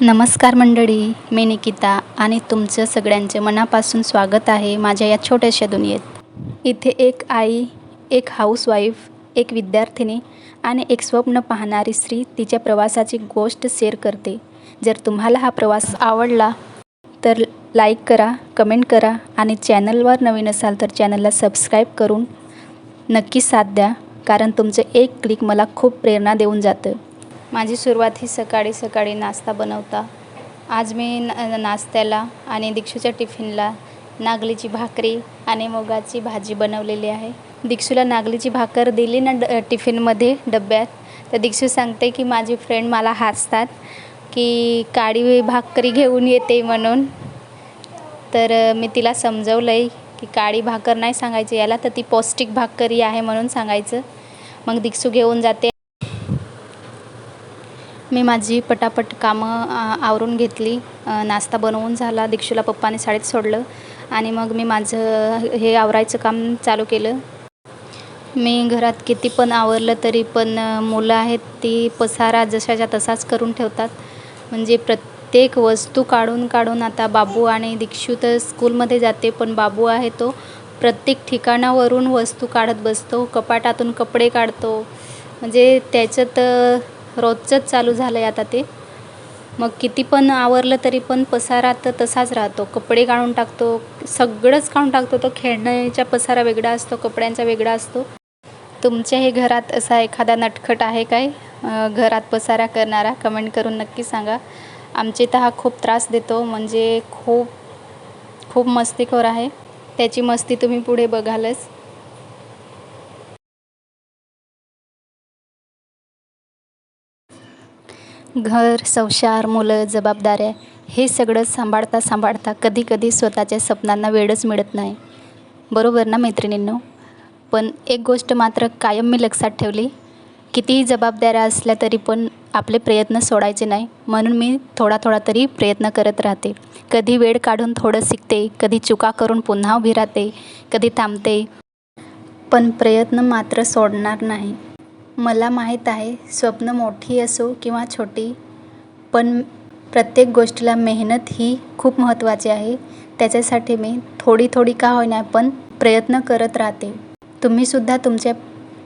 नमस्कार मंडळी मी निकिता आणि तुमचं सगळ्यांचे मनापासून स्वागत आहे माझ्या या छोट्याशा दुनियेत. इथे एक आई एक हाऊसवाईफ एक विद्यार्थिनी आणि एक स्वप्न पाहणारी स्त्री तिच्या प्रवासाची गोष्ट शेअर करते. जर तुम्हाला हा प्रवास आवडला तर लाईक करा कमेंट करा आणि चॅनलवर नवीन असाल तर चॅनलला सबस्क्राईब करून नक्की साथ द्या कारण तुमचं एक क्लिक मला खूप प्रेरणा देऊन जातं. माझी सुरुवात ही सकाळी सकाळी नाश्ता बनवता. आज मी न नाश्त्याला आणि दीक्षूच्या टिफिनला नागलीची भाकरी आणि मुगाची भाजी बनवलेली आहे. दीक्षूला नागलीची भाकर दिली ना ड टिफिनमध्ये डब्यात. तर दीक्षू सांगते की माझी फ्रेंड मला हसतात की काळी भाकरी घेऊन येते म्हणून. तर मी तिला समजवलं आहे की काळी भाकर नाही सांगायची. याला तर ती पौष्टिक भाकरी आहे म्हणून सांगायचं. मग दीक्षू घेऊन जाते. मी माझी पटापट कामं आ, आवरून घेतली. नाश्ता बनवून झाला दीक्षूला पप्पाने शाळेत सोडलं आणि मग मी माझं हे आवरायचं काम चालू केलं. मी घरात किती पण आवरलं तरी पण मुलं आहेत ती पसारा जशाच्या तसाच करून ठेवतात. म्हणजे प्रत्येक वस्तू काढून काढून आता बाबू आणि दीक्षू तर स्कूलमध्ये जाते पण बाबू आहे तो प्रत्येक ठिकाणावरून वस्तू काढत बसतो. कपाटातून कपडे काढतो. म्हणजे त्याचं तर रोजचंच चालू झालं आहे आता ते. मग किती पण आवरलं तरी पण पसारा तर तसाच राहतो. कपडे काढून टाकतो सगळंच काढून टाकतो. तो खेळण्याचा पसारा वेगळा असतो कपड्यांचा वेगळा असतो. तुमच्याही घरात असा एखादा नटखट आहे काय? घरात पसारा करणारा? कमेंट करून नक्की सांगा. आमच्या इथं हा खूप त्रास देतो. म्हणजे खूप खूप मस्तीखोर आहे. त्याची मस्ती तुम्ही पुढे बघालच. घर संसार मुलं जबाबदाऱ्या हे सगळं सांभाळता सांभाळता कधी कधी स्वतःच्या स्वप्नांना वेळच मिळत नाही. बरोबर ना मैत्रिणींनो? पण एक गोष्ट मात्र कायम मी लक्षात ठेवली कितीही जबाबदाऱ्या असल्या तरी पण आपले प्रयत्न सोडायचे नाही म्हणून मी थोडा थोडा तरी प्रयत्न करत राहते. कधी वेळ काढून थोडं शिकते कधी चुका करून पुन्हा उभी राहते कधी थांबते. पण प्रयत्न मात्र सोडणार नाही. मला माहीत आहे स्वप्न मोठी असो किंवा छोटी पण प्रत्येक गोष्टीला मेहनत ही खूप महत्त्वाची आहे. त्याच्यासाठी मी थोडी थोडी का होईना पण प्रयत्न करत राहते. तुम्हीसुद्धा तुमच्या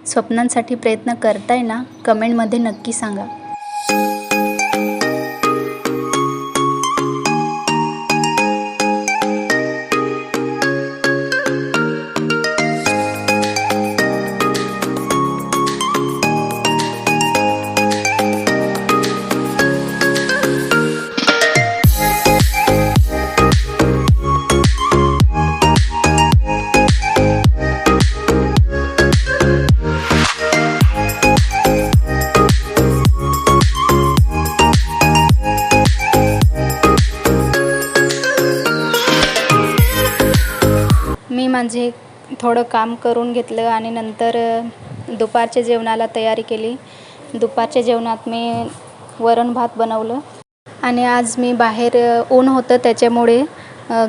स्वप्नांसाठी प्रयत्न करताय ना? कमेंटमध्ये नक्की सांगा. मी थोडं काम करून घेतलं आणि नंतर दुपारच्या जेवणाला तयारी केली. दुपारच्या जेवणात मी वरण भात बनवलं आणि आज मी बाहेर ऊन होतं त्याच्यामुळे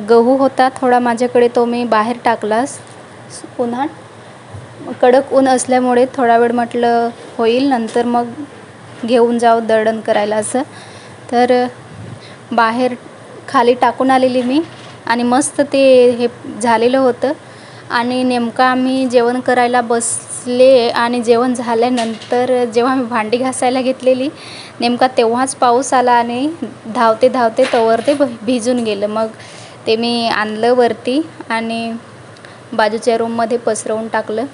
गहू होता थोडा माझ्याकडे तो मी बाहेर टाकलास. उन्हात कडक ऊन असल्यामुळे थोडा वेळ म्हटलं होईल नंतर मग घेऊन जाऊ दळण करायला असं. तर बाहेर खाली टाकून आलेली मी आणि मस्त ते हे झालेलं होतं. आणि नेमकं आम्ही जेवण करायला बसले आणि जेवण झाल्यानंतर जेव्हा मी भांडी घासायला घेतलेली नेमका तेव्हाच पाऊस आला आणि धावते धावते तोवर ते भ- भिजून गेलं. मग ते मी आणलं वरती आणि बाजूच्या रूममध्ये पसरवून टाकलं.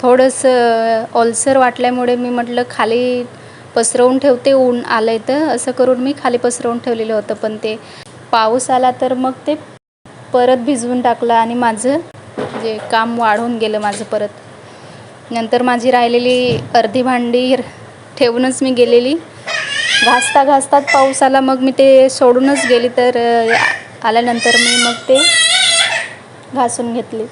थोडंसं ओलसर वाटल्यामुळे मी म्हटलं खाली पसरवून ठेवते ऊन आलं आहे तर असं करून मी खाली पसरवून ठेवलेलं होतं. पण ते पाऊस आला तर मग ते परत भिजवून टाकलं आणि माझं जे काम वाढून गेलं माझं परत. नंतर माझी राहिलेली अर्धी भांडी ठेवूनच मी गेलेली. घासता घासतात पाऊस आला मग मी ते सोडूनच गेली तर आल्यानंतर मी मग ते घासून घेतली.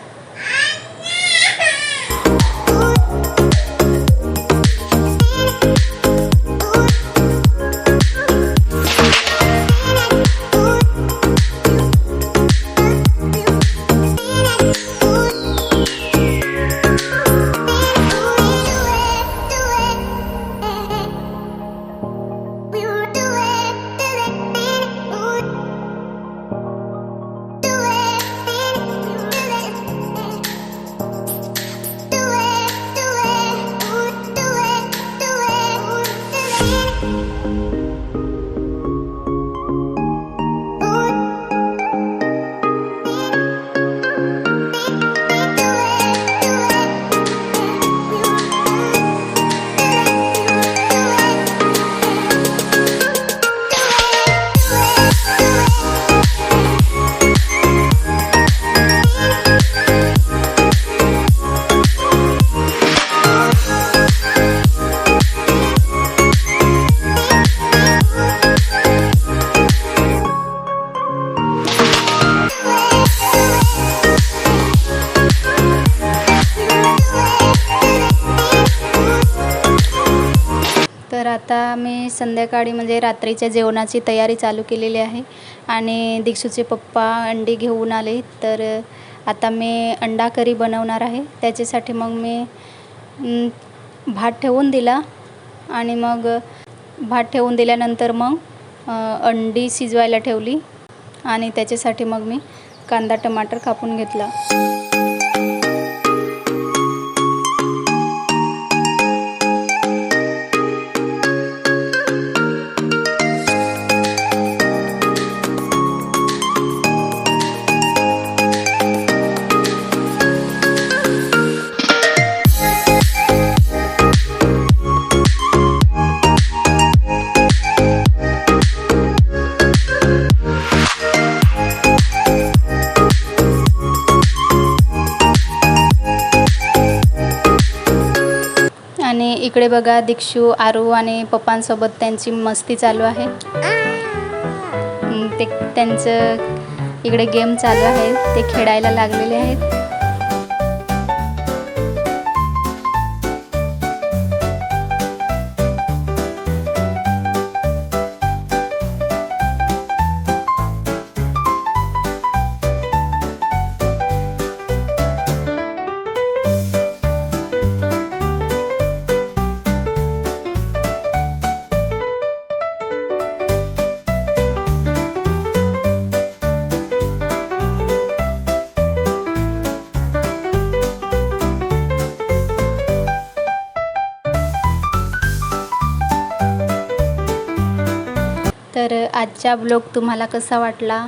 आता मी संध्याकाळी म्हणजे रात्रीच्या जेवणाची तयारी चालू केलेली आहे. आणि दीक्षूचे पप्पा अंडी घेऊन आले. तर आता मी अंडा करी बनवणार आहे. त्याच्यासाठी मग मी भात ठेवून दिला. आणि मग भात ठेवून दिल्यानंतर मग अंडी शिजवायला ठेवली. आणि त्याच्यासाठी मग मी कांदा टमाटर कापून घेतला. इकडे बघा दीक्षू आरू आणि पप्पांसोबत त्यांची मस्ती चालू आहे. ते त्यांचं इकडे गेम चालू आहे. ते खेळायला लागलेले आहेत. आजचा ब्लॉग तुम्हाला कसा वाटला?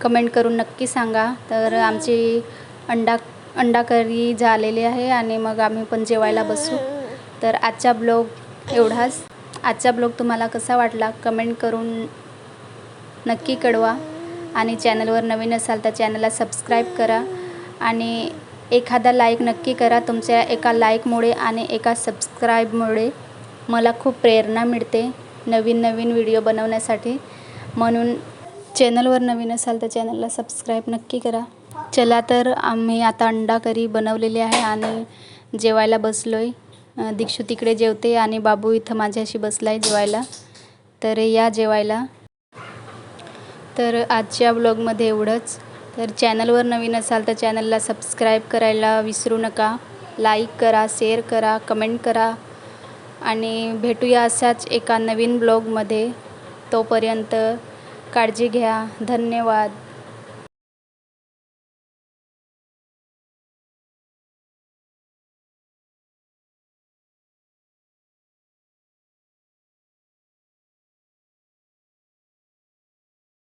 कमेंट करून नक्की सांगा. तर आमची अंडा अंडा करी झालेली आहे आणि मग आम्ही पण जेवायला बसू. तर आजचा ब्लॉग एवढाच. आजचा ब्लॉग तुम्हाला कसा वाटला? कमेंट करून नक्की कळवा. आणि चॅनलवर नवीन असाल तर चॅनलला सबस्क्राईब करा. आणि एखादा लाईक नक्की करा. तुमच्या एका लाईकमुळे आणि एका सबस्क्राईबमुळे मला खूप प्रेरणा मिळते. नवीन नवीन व्हिडिओ बनवण्यासाठी. म्हणून चॅनलवर नवीन असाल तर चॅनलला सबस्क्राईब नक्की करा. चला तर आम्ही आता अंडा करी बनवलेली आहे आणि जेवायला बसलो आहे दीक्षू तिकडे जेवते आणि बाबू इथं माझ्याशी बसला आहे जेवायला. तर या जेवायला. तर आजच्या ब्लॉगमध्ये एवढंच. तर चॅनलवर नवीन असाल तर चॅनलला सबस्क्राईब करायला विसरू नका. लाईक करा शेअर करा कमेंट करा. आणि भेटूया असाच एका नवीन ब्लॉगमध्ये. तोपर्यंत काळजी घ्या. धन्यवाद.